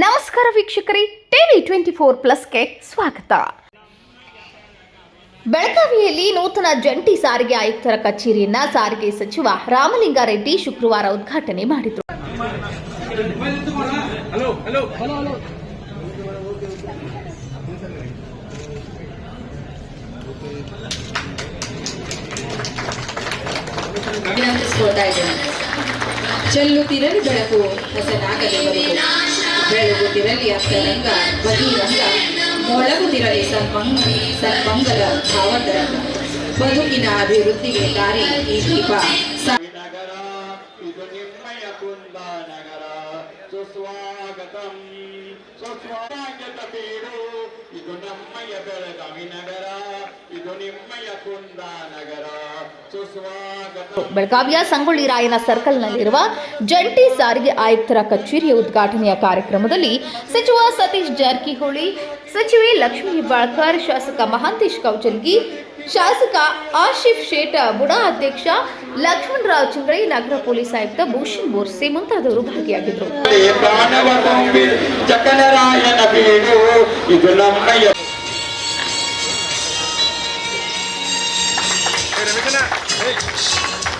ನಮಸ್ಕಾರ ವೀಕ್ಷಕರೇ, TV twenty four ಪ್ಲಸ್ಗೆ ಸ್ವಾಗತ. ಬೆಳಗಾವಿಯಲ್ಲಿ ನೂತನ ಜಂಟಿ ಸಾರಿಗೆ ಆಯುಕ್ತರ ಕಚೇರಿಯನ್ನ ಸಾರಿಗೆ ಸಚಿವ ರಾಮಲಿಂಗಾರೆಡ್ಡಿ ಶುಕ್ರವಾರ ಉದ್ಘಾಟನೆ ಮಾಡಿದರು. ಚೆಲ್ಲುತ್ತಿರಲಿ ಬೆಳಕು ಹೊಸ ಬೆಳಗುತ್ತಿರಲಿ ಅರ್ಥರಂಗ ಬಹಿರಂಗ ಮೊಳಗುತ್ತಿರಲಿ ಸನ್ಮಂಗ ಸನ್ಮಂಗದ ಭಾವತರಂಗ ಬದುಕಿನ ಅಭಿವೃದ್ಧಿಗೆ ದಾರಿ ಈ ದೀಪ. ಸುಸ್ವಾಗತಂ. ಸುಸ್ವಾಗತ ಇದು ನಮ್ಮಯ ಬೆಳಗಾವಿ ನಗರ ಇದು ನಿಮ್ಮಯ ಕುಂದ ನಗರ ಸುಸ್ವಾಗತ ಬೆಳಗಾವಿಯ ಸಂಗೊಳ್ಳಿ ರಾಯನ ಸರ್ಕಲ್ನಲ್ಲಿರುವ ಜಂಟಿ ಸಾರಿಗೆ ಆಯುಕ್ತರ ಕಚೇರಿಯ ಉದ್ಘಾಟನೆಯ ಕಾರ್ಯಕ್ರಮದಲ್ಲಿ ಸಚಿವ ಸತೀಶ್ ಜಾರಕಿಹೊಳಿ ಸಚಿವೆ ಲಕ್ಷ್ಮೀ ಹೆಬ್ಬಾಳ್ಕರ್ ಶಾಸಕ ಮಹಾಂತೇಶ್ ಕೌಚಲ್ಗಿ ಶಾಸಕ ಆಶಿಫ್ ಶೇಟ ಬುಡಾ ಅಧ್ಯಕ್ಷ ಲಕ್ಷ್ಮಣರಾವ್ ಚಿಂಗಳಿ ನಗರ ಪೊಲೀಸ್ ಆಯುಕ್ತ ಭೂಷಣ್ ಬೋರ್ಸೆ ಮುಂತಾದವರು ಭಾಗಿಯಾಗಿದ್ದರು. はい